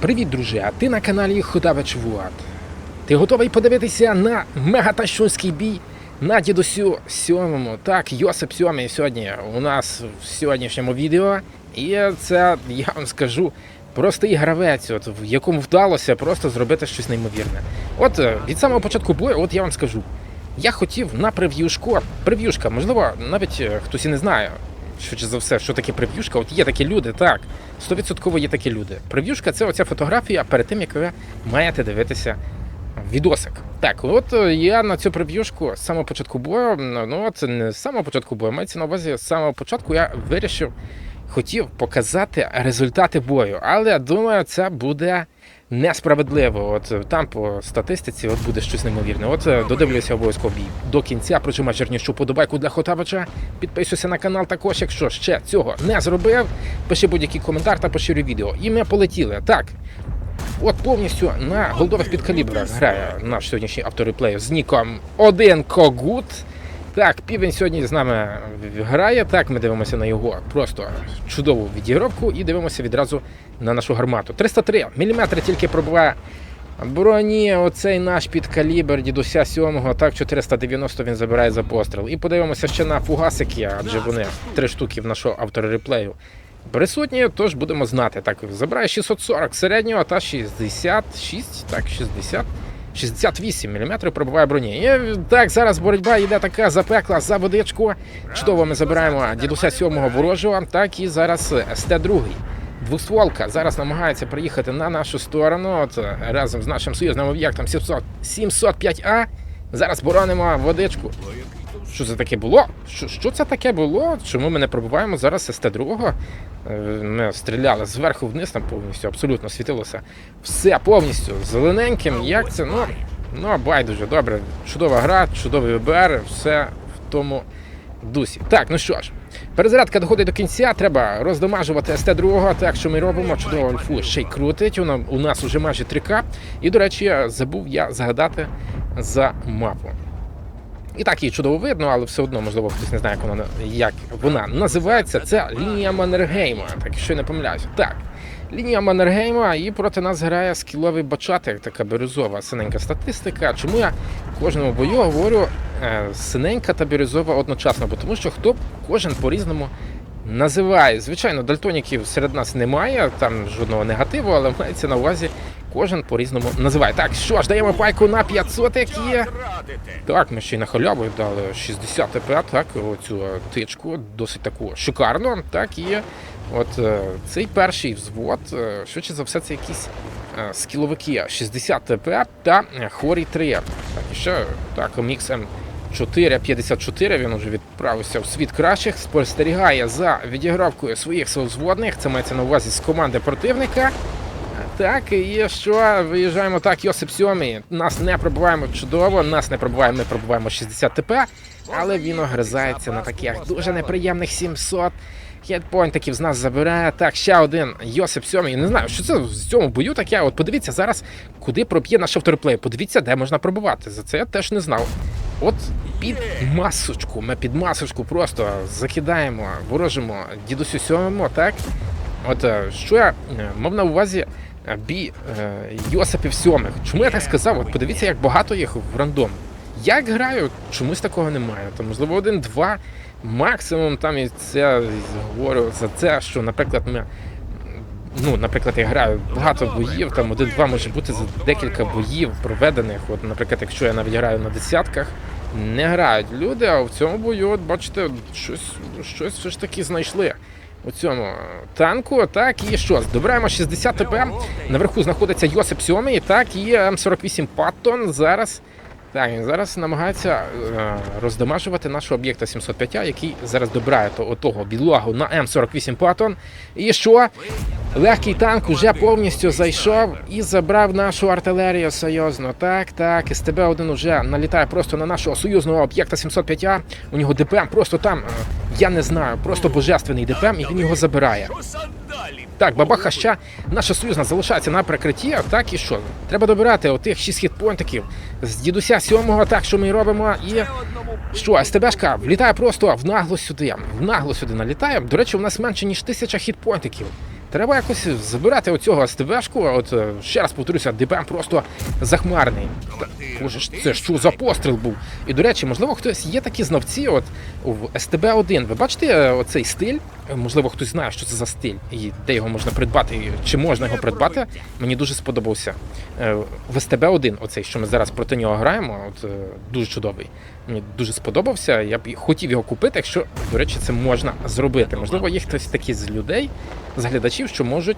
Привіт, друже! А ти на каналі Ходавич Влад. Ти готовий подивитися на мегатащунський бій на дідусю сьомому? Так, Йосип сьомий сьогодні у нас в сьогоднішньому відео. І це, я вам скажу, простий гравець, от, в якому вдалося просто зробити щось неймовірне. От е, від самого початку бою, от я вам скажу. Я хотів на прев'юшку, прев'юшка, можливо, навіть е, хтось і не знає, швидше за все, що таке прев'юшка. От є такі люди, так. Стовідсотково є такі люди. Прев'юшка це оця фотографія перед тим, як ви маєте дивитися відосик. Так, от е, я на цю прев'юшку з самого початку бою, ну це не з самого початку бою, мається на увазі з самого початку я вирішив, хотів показати результати бою. Але думаю, це буде несправедливо. От е, там по статистиці от буде щось неймовірне. От е, додивлюся обов'язково бій до кінця. Причому жирнішу подобайку для Хотавича. Підписуйся на канал також, якщо ще цього не зробив. Пиши будь-який коментар та поширюй відео. І ми полетіли. Так. От повністю на голдових підкалібрах грає наш сьогоднішній автореплей з ніком один Когут. Так, півень сьогодні з нами грає. Так, ми дивимося на його просто чудову відігровку і дивимося відразу на нашу гармату. 303 мм тільки пробиває броні. Оцей наш підкалібр дідуся сьомого. Так, 490 він забирає за постріл. І подивимося ще на фугасики, адже вони три штуки в нашого автореплею присутні, тож будемо знати. Так, забирає 640 середнього та 66, так, 60. 68 мм пробиває броні. І так, зараз боротьба йде така запекла за водичку. Чудово ми забираємо дідуся сьомого ворожого. Так і зараз СТ-2. Двостволка зараз намагається приїхати на нашу сторону. От разом з нашим союзним об'єктом 700 705А. Зараз боронимо водичку. Що це таке було? Що, що це таке було? Чому ми не пробуваємо зараз СТ-2? Е, Ми стріляли зверху вниз, там повністю абсолютно світилося. Все повністю зелененьким. Як це? Ну, ну байдуже, добре. Чудова гра, чудовий ВБР, все в тому дусі. Так, ну що ж, перезарядка доходить до кінця, треба роздомажувати СТ-2, так що ми робимо чудово альфу ще й крутить. У нас уже майже 3К. І, до речі, забув я згадати за мапу. І так її чудово видно, але все одно, можливо, хтось не знає, як вона, як вона називається. Це лінія Маннергейма, так якщо я не помиляюся. Так. Лінія Маннергейма, і проти нас грає скіловий бачатик, така бірюзова синенька статистика. Чому я кожному бою говорю е, синенька та бірюзова одночасно? Бо тому що хто кожен по-різному називає. Звичайно, дальтоніків серед нас немає, там жодного негативу, але мається на увазі кожен по-різному називає. Так, що ж, даємо пайку на 500, як є. Так, ми ще й на халяву дали 60 ТП, так, оцю е, тичку, досить таку шикарну. Так, і от е, цей перший взвод, е, швидше за все, це якісь скіловики 60 ТП та Хорі 3. Так, і ще так, мікс М4 54, він вже відправився в світ кращих, спостерігає за відігравкою своїх совзводних, це мається на увазі з команди противника. Так, і що виїжджаємо так, Йосип Сьомий. Нас не пробуваємо чудово, нас не пробуваємо, ми пробуваємо 60 ТП, але він огризається на таких дуже неприємних 700. Хедпойнтиків з нас забирає. Так, ще один Йосип Сьомий. Не знаю, що це в цьому бою таке. От подивіться зараз, куди проб'є наш автореплей. Подивіться, де можна пробувати. За це я теж не знав. От під масочку, ми під масочку просто закидаємо, ворожимо дідусю сьомому, так? От е, що я е, мав на увазі бій е, Йосипів сьомих. Чому я так сказав? От подивіться, як багато їх в рандом. Як граю, чомусь такого немає. Там, можливо, один-два максимум там і це говорю за це, що, наприклад, ми. Ну, наприклад, я граю багато боїв, там один-два може бути за декілька боїв проведених. От, наприклад, якщо я навіть граю на десятках, не грають люди, а в цьому бою, от бачите, щось, щось все ж таки знайшли у цьому танку. Так, і що? Добираємо 60 ТП. Наверху знаходиться Йосип Сьомий, так, і М48 Паттон зараз. Так, зараз намагається е, роздамажувати нашого об'єкта 705, який зараз добирає то, того білого на М48 Паттон. І що? Легкий танк уже повністю зайшов і забрав нашу артилерію союзну. Так, так, СТБ-1 уже налітає просто на нашого союзного об'єкта 705. У нього ДПМ просто там, е, я не знаю, просто божественний ДПМ, і він його забирає. Так, бабаха ще наша союзна залишається на прикритті. Так і що? Треба добирати отих 6 хітпонтиків з дідуся сьомого, так що ми робимо. І що, СТБшка влітає просто в нагло сюди. В нагло сюди налітає. До речі, у нас менше ніж тисяча хітпойнтиків. Треба якось забирати оцього СТБшку. От е, ще раз повторюся, ДПМ просто захмарний. Боже це що за постріл був? І до речі, можливо, хтось є такі знавці, от в СТБ-1. Ви бачите е, оцей стиль? Е, Можливо, хтось знає, що це за стиль і де його можна придбати, чи можна його придбати. Мені дуже сподобався. В СТБ-1, оцей, що ми зараз проти нього граємо, от дуже чудовий. Мені дуже сподобався. Я б хотів його купити, якщо, до речі, це можна зробити. Можливо, є хтось такі з людей, з глядачів, що можуть.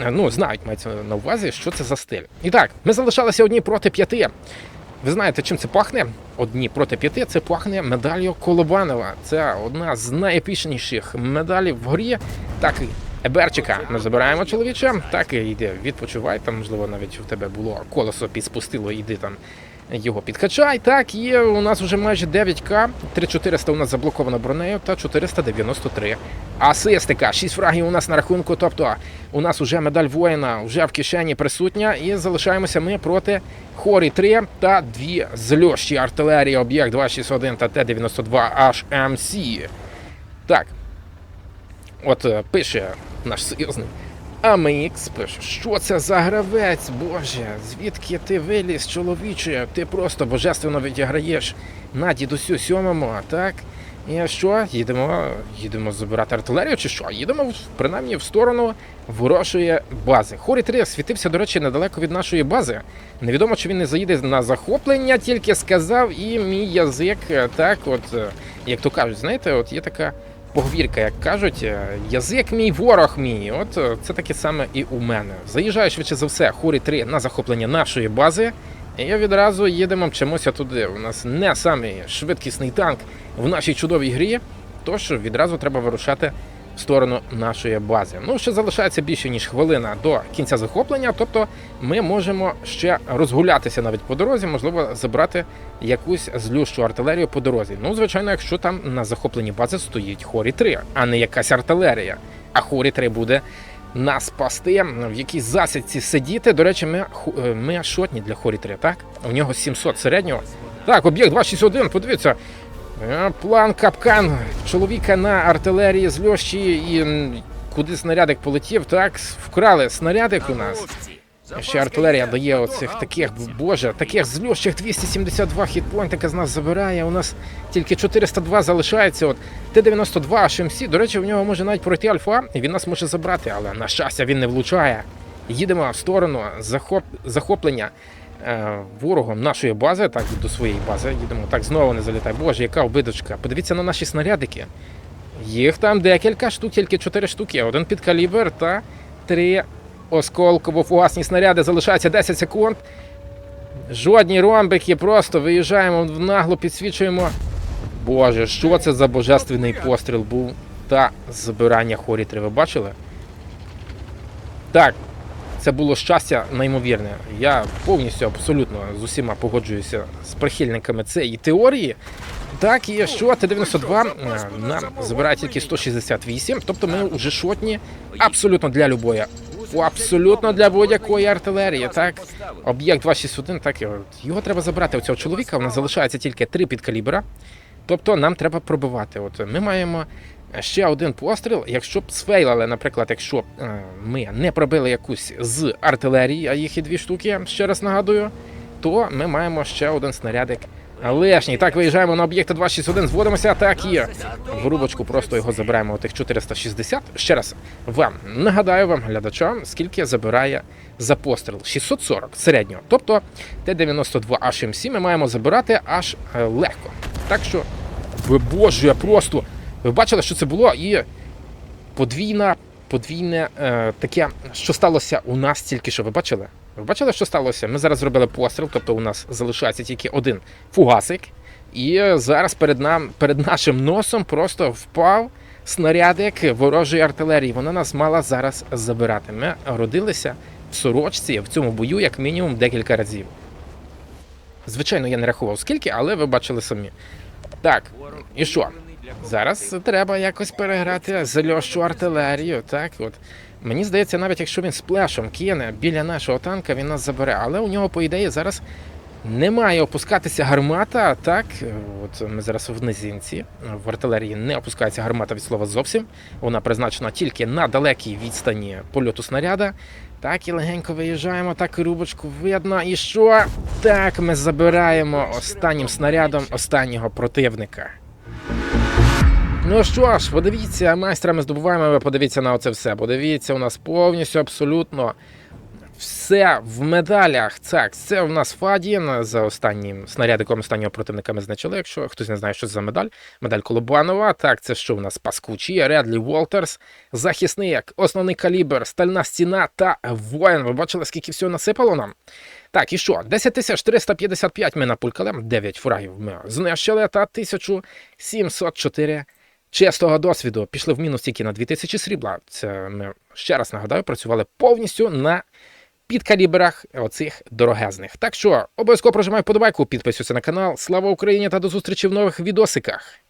е, Ну, знають, мається на увазі, що це за стиль. І так, ми залишалися одні проти п'яти. Ви знаєте, чим це пахне? Одні проти п'яти це пахне медаллю Колобанова. Це одна з найепічніших медалей в горі. Так і Еберчика ми забираємо чоловіча, так і йди, відпочивай. Там, можливо, навіть у тебе було колесо підспустило, йди там його підкачай. Так, є у нас вже майже 9К, 3400 у нас заблоковано бронею та 493 асистика. 6 фрагів у нас на рахунку. Тобто у нас вже медаль воїна вже в кишені присутня, і залишаємося ми проти Хорі 3 та дві зльощі артилерії, об'єкт 261 та Т-92 HMC. Так. От е, пише наш союзник. АМХ пише, що це за гравець, Боже, звідки ти виліз, чоловіче? Ти просто божественно відіграєш на дідусю сьомому, так? І що? Їдемо, їдемо забирати артилерію, чи що? Їдемо принаймні в сторону ворожої бази. Хорі 3 світився, до речі, недалеко від нашої бази. Невідомо, чи він не заїде на захоплення, тільки сказав, і мій язик, так, от, е, як то кажуть, знаєте, от є така поговірка, як кажуть, е, язик мій, ворог мій. От е, це таке саме і у мене. Заїжджаю швидше за все, хурі 3 на захоплення нашої бази. І відразу їдемо мчимося туди. У нас не самий швидкісний танк в нашій чудовій грі. Тож відразу треба вирушати в сторону нашої бази. Ну, ще залишається більше ніж хвилина до кінця захоплення. Тобто ми можемо ще розгулятися навіть по дорозі, можливо, забрати якусь злющу артилерію по дорозі. Ну, звичайно, якщо там на захопленій базі стоїть хорі 3 а не якась артилерія. А хорі 3 буде нас спасти, в якійсь засідці сидіти. До речі, ми, е, ми шотні для хорі 3, так? У нього 700 середнього. Так, об'єкт 261, подивіться. Е, План капкан чоловіка на артилерії з льощі і куди снарядик полетів, так, вкрали снарядик у нас. Ще артилерія дає оцих таких, боже, таких злющих 272 хітпойнтика з нас забирає. У нас тільки 402 залишається. От Т-92 HMC, до речі, в нього може навіть пройти альфа, і він нас може забрати, але на щастя він не влучає. Їдемо в сторону захоп... захоплення ворогом нашої бази, так до своєї бази. Їдемо так знову не залітай. Боже, яка обидочка. Подивіться на наші снарядики. Їх там декілька штук, тільки 4 штуки. Один під калібр та три осколково-фугасні снаряди. Залишається 10 секунд. Жодні ромбики, просто виїжджаємо в нагло, підсвічуємо. Боже, що це за божественний постріл був та забирання хорі 3. Ви бачили? Так, це було щастя неймовірне. Я повністю абсолютно з усіма погоджуюся з прихильниками цієї теорії. Так, і що Т-92 е, нам забирає тільки 168, тобто ми вже шотні абсолютно для любої. Абсолютно для будь-якої артилерії. Так, об'єкт 261, так його треба забрати. У цього чоловіка у нас залишається тільки три підкалібра. Тобто нам треба пробивати. От ми маємо ще один постріл. Якщо б сфейлили, наприклад, якщо е, ми не пробили якусь з артилерії, а їх і дві штуки, ще раз нагадую, то ми маємо ще один снарядик лишній. Так, виїжджаємо на об'єкт 261, зводимося, так і в рубочку просто його забираємо отих 460. Ще раз вам нагадаю вам, глядачам, скільки забирає за постріл. 640 середнього. Тобто Т-92 HM7 ми маємо забирати аж е, легко. Так що, ви боже, я просто. Ви бачили, що це було? І подвійна, подвійне е, таке, що сталося у нас тільки що. Ви бачили? Ви бачили, що сталося? Ми зараз зробили постріл, тобто у нас залишається тільки один фугасик. І зараз перед нам, перед нашим носом просто впав снарядик ворожої артилерії. Вона нас мала зараз забирати. Ми родилися в сорочці в цьому бою як мінімум декілька разів. Звичайно, я не рахував скільки, але ви бачили самі. Так, і що? Зараз треба якось переграти зальощу артилерію. Так, от мені здається, навіть якщо він сплешом кине біля нашого танка, він нас забере. Але у нього, по ідеї, зараз Не має опускатися гармата, так? От ми зараз в низинці. В артилерії не опускається гармата від слова зовсім. Вона призначена тільки на далекій відстані польоту снаряда. Так, і легенько виїжджаємо, так і рубочку видно. І що? Так, ми забираємо останнім снарядом останнього противника. Ну що ж, подивіться, майстра ми здобуваємо, ви подивіться на оце все. Подивіться, у нас повністю абсолютно все в медалях. Так, це у нас Фадін за останнім снарядиком останнього противника ми значили. Якщо хтось не знає, що це за медаль. Медаль Колобанова. Так, це що у нас паскучі, Редлі Волтерс, захисний як основний калібр, стальна стіна та воїн. Ви бачили, скільки всього насипало нам? Так, і що? 10 тисяч 355 ми напулькали, 9 фрагів ми знищили та 1704 чистого досвіду. Пішли в мінус тільки на 2000 срібла. Це ми ще раз нагадаю, працювали повністю на підкалібрах оцих дорогезних. Так що обов'язково прожимай вподобайку, підписуйся на канал. Слава Україні та до зустрічі в нових відосиках.